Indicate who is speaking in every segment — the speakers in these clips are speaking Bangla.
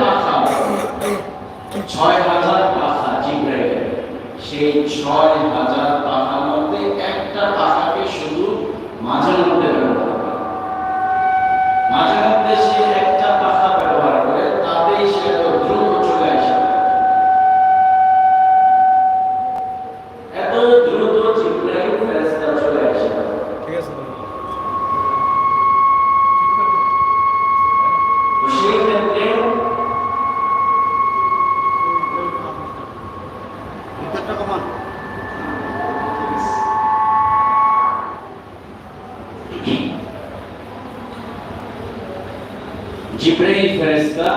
Speaker 1: পাখা ছয় হাজার পাখা জিব্রাইলের। সেই ছয় হাজার পাখার মধ্যে একটা পাখাকে শুধু মাঝে মধ্যে ব্যবহার করে মাঝে মধ্যে সে একটা পাখা ব্যবহার করে তাতেই সে এত দ্রুত চলে আসে এত দ্রুত জিব্রাইল ফেরেশতা চলে আসে
Speaker 2: ঠিক আছে
Speaker 1: তো সেই ক্ষেত্রে
Speaker 2: ভিতরটা কমান
Speaker 1: জিব্রাইল ফেরেশতা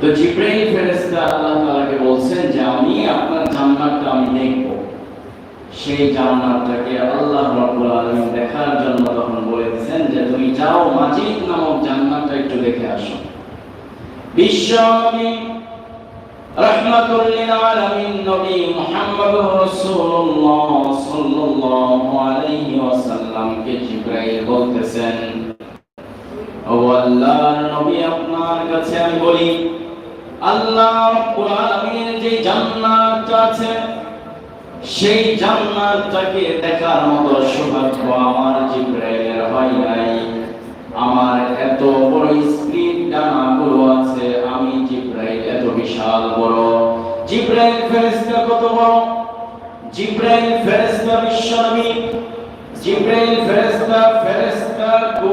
Speaker 1: তো জিব্রাইল ফেরেশতা আল্লাহ তাআলাকে বলছেন যে আমি আপনার জান্নাতটা আমি দেখব সেই জান্নাতটাকে আল্লাহ রাব্বুল আলামিন দেখার জন্য তখন বলে দিয়েছেন যে তুমি যাও মাজিদ নামক জান্নাতটা একটু দেখে আসো বিশ্বনবী রহমাতুল লিল আলামিন নবী মুহাম্মদুর রাসূলুল্লাহ সাল্লাল্লাহু আলাইহি ওয়াসাল্লামকে জিব্রাইল বলতেছেন ও নবী আপনার কাছে আমি বলি, আল্লাহ রাব্বুল আলামিনের যে জান্নাতটা আছে, সেই জান্নাতটাকে দেখার মতো সৌভাগ্য আমার জিব্রাইলের হয় নাই। আমার এত বড় স্প্রিট ডানাগুলো আছে, আমি জিব্রাইল এত বিশাল বড়। জিব্রাইল ফেরেশতা কত বড়? জিব্রাইল ফেরেশতা বিশ্বনবী জিব্রাইল ফেরেশতা ফেরেশতা কো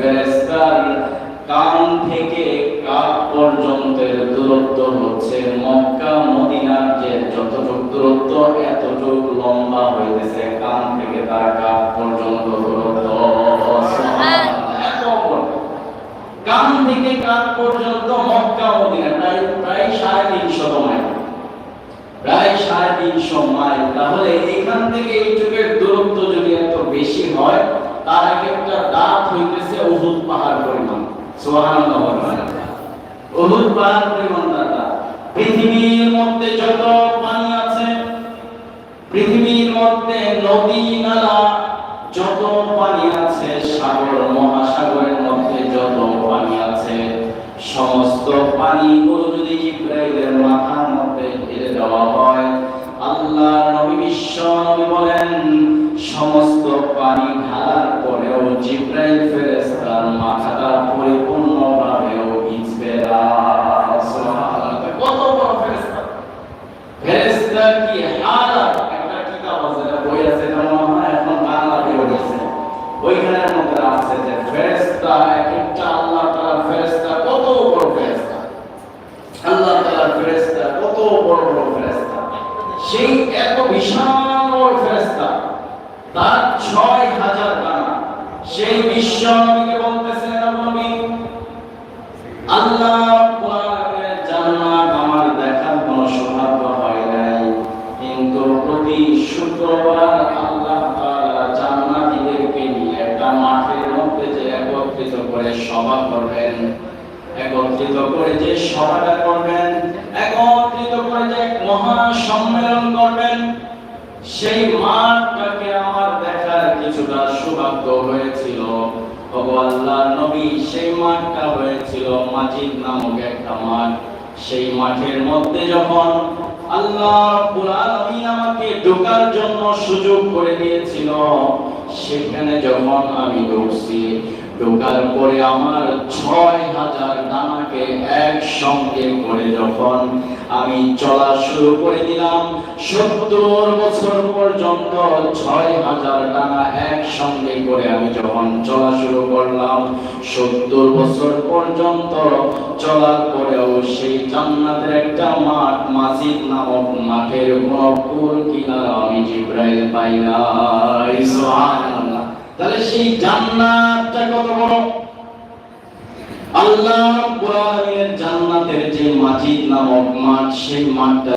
Speaker 1: ফেরেশতার কান থেকে কাপ পর্যন্তের দূরত্ব হচ্ছে মক্কা, মদিনার যে যতটুক দূরত্ব, এতটুক লম্বা হইতেছে কান থেকে তার কাপ পর্যন্ত দূরত্ব সুবহানাল্লাহ, এত বড়। কান পাহাড় পরিমাণ তার পৃথিবীর মধ্যে যত পানি আছে পৃথিবীর মধ্যে নদী নালা যত পানি আছে সাগর মহাসাগরের মধ্যে যত পানি আছে, সমস্ত পানিগুলো যদি ইব্রাহিমের মাথার মধ্যে ঢেলে দেওয়া হয় আল্লাহ নবী বিশ্ব বলেন, সমস্ত পানি ঢালার পরেও জিব্রাইল হাজার ডানা সেই বিশ্ব নবীকে বলতেছেন নবী, আল্লাহ জান্নাত আমার দেখার কোনো সৌভাগ্য হয় নাই। কিন্তু প্রতি শুক্রবার আল্লাহ তাআলা জান্নাতীদেরকে নিয়ে একটা মাঠের মধ্যে যে একত্রিত করে সভা করবেন, একত্রিত করে যে সভাটা করবেন, একত্রিত করে যে মহা সম্মেলন করবেন, সেই মাঠটাকে আমার কিছুটা সৌভাগ্য হয়েছিল। নবী সেই মাঠটা হয়েছিল মাজিদ নামক একটা মাঠ। সেই মাঠের মধ্যে যখন আল্লাহ আমাকে ঢোকার জন্য সুযোগ করে দিয়েছিল, সেখানে যখন আমি ঢুকছি ঢোকার পরে আমার ছয় হাজার ডানাকে একসঙ্গে করে যখন আমি চলা শুরু করে দিলাম, সত্তর বছর পর্যন্ত ছয় হাজার ডানা একসঙ্গে করে আমি যখন চলা শুরু করলাম, সত্তর বছর পর্যন্ত চলার পরেও সেই জান্নাতের একটা মাঠ মাসিদ নামক মাঠের কোনো আমি জিব্রাইল পাই নাই। সুবহানাল্লাহ। তাহলে সেই জান্নাতটা কত বড়? আল্লাহ কোরআনের জান্নাতের যে মাজিদ নামক মাঠ সেই মাঠটা